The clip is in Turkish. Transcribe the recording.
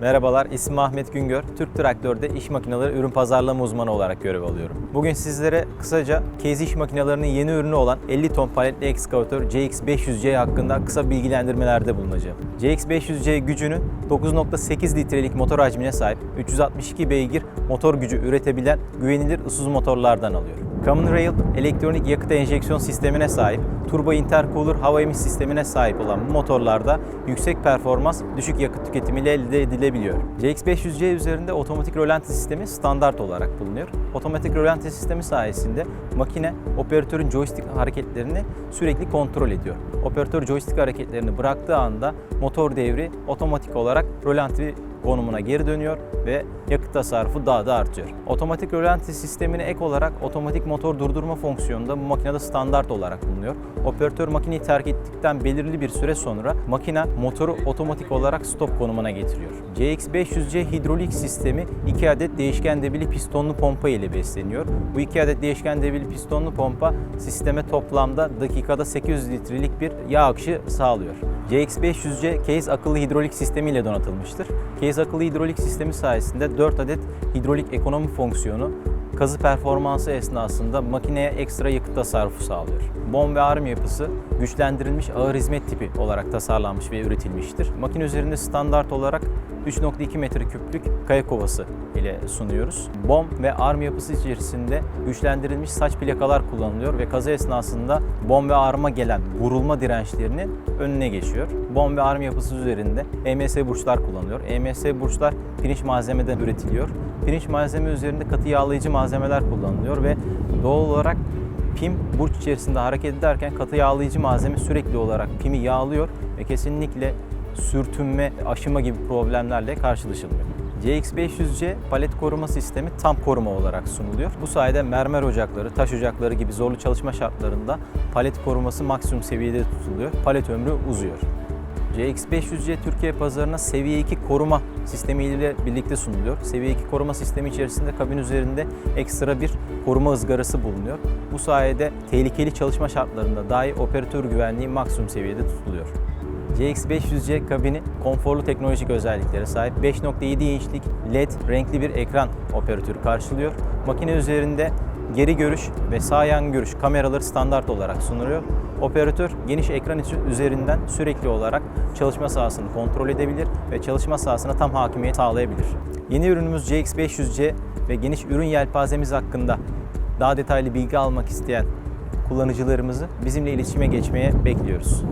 Merhabalar, ismim Ahmet Güngör. Türk Traktör'de iş makineleri ürün pazarlama uzmanı olarak görev alıyorum. Bugün sizlere kısaca Case iş makinelerinin yeni ürünü olan 50 ton paletli ekskavatör CX500C hakkında kısa bilgilendirmelerde bulunacağım. CX500C gücünü 9.8 litrelik motor hacmine sahip 362 beygir motor gücü üretebilen güvenilir ısız motorlardan alıyor. Common Rail elektronik yakıt enjeksiyon sistemine sahip, turbo intercooler hava emiş sistemine sahip olan bu motorlarda yüksek performans, düşük yakıt tüketimiyle elde edilebiliyor. CX500C üzerinde otomatik rölanti sistemi standart olarak bulunuyor. Otomatik rölanti sistemi sayesinde makine operatörün joystick hareketlerini sürekli kontrol ediyor. Operatör joystick hareketlerini bıraktığı anda motor devri otomatik olarak rölanti konumuna geri dönüyor ve yakıt tasarrufu daha da artıyor. Otomatik rölanti sistemine ek olarak otomatik motor durdurma fonksiyonu da bu makinede standart olarak bulunuyor. Operatör makineyi terk ettikten belirli bir süre sonra makine motoru otomatik olarak stop konumuna getiriyor. CX500C hidrolik sistemi 2 adet değişken debili pistonlu pompa ile besleniyor. Bu 2 adet değişken debili pistonlu pompa sisteme toplamda dakikada 800 litrelik bir yağ akışı sağlıyor. CX500C Case akıllı hidrolik sistemi ile donatılmıştır. Case akıllı hidrolik sistemi sayesinde 4 adet hidrolik ekonomi fonksiyonu kazı performansı esnasında makineye ekstra yakıt tasarrufu sağlıyor. Bom ve arm yapısı güçlendirilmiş ağır hizmet tipi olarak tasarlanmış ve üretilmiştir. Makine üzerinde standart olarak 3.2 metre küplük kaya kovası ile sunuyoruz. Bom ve arm yapısı içerisinde güçlendirilmiş saç plakalar kullanılıyor ve kaza esnasında bom ve arma gelen vurulma dirençlerinin önüne geçiyor. Bom ve arm yapısı üzerinde EMS burçlar kullanılıyor. EMS burçlar pirinç malzemeden üretiliyor. Pirinç malzeme üzerinde katı yağlayıcı malzemeler kullanılıyor ve doğal olarak pim burç içerisinde hareket ederken katı yağlayıcı malzeme sürekli olarak pimi yağlıyor ve kesinlikle sürtünme, aşıma gibi problemlerle karşılaşılmıyor. CX500C palet koruma sistemi tam koruma olarak sunuluyor. Bu sayede mermer ocakları, taş ocakları gibi zorlu çalışma şartlarında palet koruması maksimum seviyede tutuluyor. Palet ömrü uzuyor. CX500C Türkiye pazarına seviye 2 koruma sistemi ile birlikte sunuluyor. Seviye 2 koruma sistemi içerisinde kabin üzerinde ekstra bir koruma ızgarası bulunuyor. Bu sayede tehlikeli çalışma şartlarında dahi operatör güvenliği maksimum seviyede tutuluyor. CX500C kabini konforlu teknolojik özelliklere sahip 5.7 inçlik LED renkli bir ekran operatörü karşılıyor. Makine üzerinde geri görüş ve sağ yan görüş kameraları standart olarak sunuluyor. Operatör geniş ekran üzerinden sürekli olarak çalışma sahasını kontrol edebilir ve çalışma sahasına tam hakimiyet sağlayabilir. Yeni ürünümüz CX500C ve geniş ürün yelpazemiz hakkında daha detaylı bilgi almak isteyen kullanıcılarımızı bizimle iletişime geçmeye bekliyoruz.